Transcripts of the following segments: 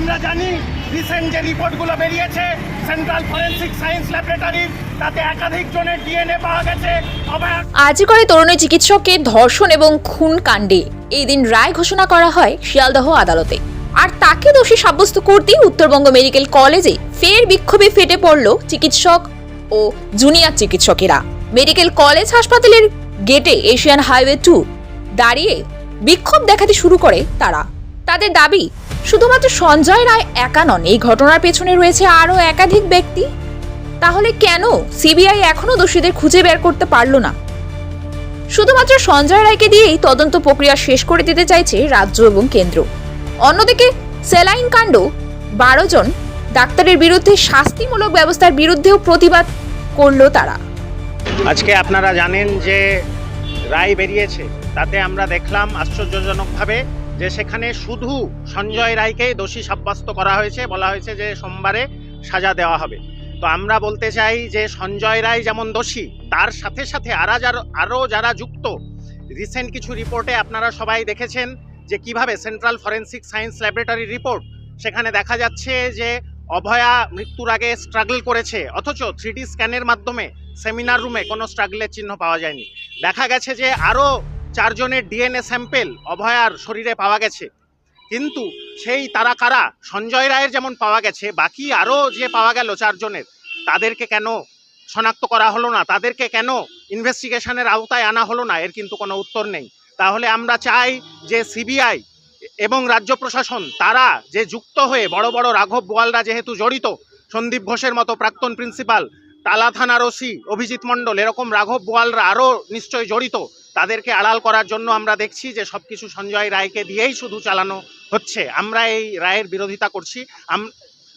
আমরা জানি রিসেন্ট যে রিপোর্টগুলো বেরিয়েছে সেন্ট্রাল ফরেন্সিক সায়েন্স ল্যাবরেটরির অভয়া আজিকরে তরুণী চিকিৎসককে ধর্ষণ এবং খুন কাণ্ডে। এই দিন রায় ঘোষণা করা হয় শিয়ালদহ আদালতে। আর তাকে দোষী সাব্যস্ত করতেই উত্তরবঙ্গ মেডিকেল কলেজে ফের বিক্ষোভে ফেটে পড়ল চিকিৎসক ও জুনিয়র চিকিৎসকেরা। মেডিকেল কলেজ হাসপাতালের গেটে এশিয়ান হাইওয়ে টু দাঁড়িয়ে বিক্ষোভ দেখাতে শুরু করে তারা। তাদের দাবি শুধুমাত্র সঞ্জয় রায় একা নন, এই ঘটনার পেছনে রয়েছে আরও একাধিক ব্যক্তি। তাহলে কেন সিবিআই এখনও দোষীদের খুঁজে বের করতে পারল না? শুধুমাত্র সঞ্জয় রায়কে দিয়েই তদন্ত প্রক্রিয়া শেষ করে দিতে চাইছে রাজ্য এবং কেন্দ্র। অন্যদিকে সেলাইন কাণ্ড, বারো জন ডাক্তারের বিরুদ্ধে শাস্তিমূলক ব্যবস্থার বিরুদ্ধেও প্রতিবাদ করল তারা। আজকে আপনারা জানেন যে রায় বেরিয়েছে, তাতে আমরা দেখলাম আশ্চর্যজনকভাবে যে সেখানে শুধু সঞ্জয় রায়কে দোষী সাব্যস্ত করা হয়েছে, বলা হয়েছে যে সোমবারে সাজা দেওয়া হবে। তো আমরা বলতে চাই যে সঞ্জয় রায় যেমন দোষী, তার সাথে সাথে আরা যার আরও যারা যুক্ত, রিসেন্ট কিছু রিপোর্টে আপনারা সবাই দেখেছেন যে কীভাবে central forensic science laboratory report, সেখানে দেখা যাচ্ছে যে অভয়া মৃত্যুর আগে স্ট্রাগল করেছে, অথচ থ্রিডি স্ক্যানের মাধ্যমে সেমিনার রুমে কোনো স্ট্রাগলের চিহ্ন পাওয়া যায়নি। দেখা গেছে যে আরও চারজনের ডিএনএ স্যাম্পেল অভয়ার শরীরে পাওয়া গেছে। কিন্তু সেই তারা কারা? সঞ্জয় রায়ের যেমন পাওয়া গেছে, বাকি আরও যে পাওয়া গেল চারজনের, তাদেরকে কেন শনাক্ত করা হলো না? তাদেরকে কেন ইনভেস্টিগেশনের আওতায় আনা হলো না? এর কিন্তু কোনো উত্তর নেই। তাহলে আমরা চাই যে সিবিআই এবং রাজ্য প্রশাসন, তারা যে যুক্ত হয়ে, বড় বড় রাঘব বোয়ালরা যেহেতু জড়িত, সন্দীপ ঘোষের মতো প্রাক্তন প্রিন্সিপাল টালা থানার ওসি অভিজিৎ মণ্ডল, এরকম রাঘব বোয়ালরা আরও নিশ্চয় জড়িত তাদেরকে আড়াল করার জন্য আমরা দেখছি যে সব কিছু সঞ্জয় রায়কে দিয়েই শুধু চালানো হচ্ছে। আমরা এই রায়ের বিরোধিতা করছি। আম-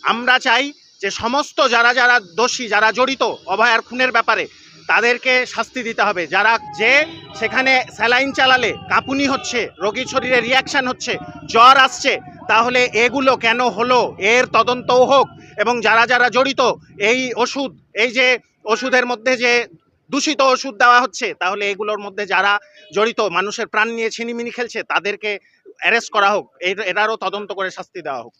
আমরা চাই যে সমস্ত যারা যারা দোষী, যারা জড়িত অভয়ার খুনের ব্যাপারে তাদেরকে শাস্তি দিতে হবে। যারা যে সেখানে স্যালাইন চালালে কাঁপুনি হচ্ছে, রোগীর শরীরে রিয়াকশন হচ্ছে, জ্বর আসছে, তাহলে এগুলো কেন হলো? এর তদন্তও হোক এবং যারা যারা জড়িত, এই ওষুধ, এই যে ওষুধের মধ্যে যে দূষিত ওষুধ দেওয়া হচ্ছে, তাহলে এগুলোর মধ্যে যারা জড়িত, মানুষের প্রাণ নিয়ে ছিনিমিনি খেলছে, তাদেরকে অ্যারেস্ট করা হোক। এটারও তদন্ত করে শাস্তি দেওয়া হোক।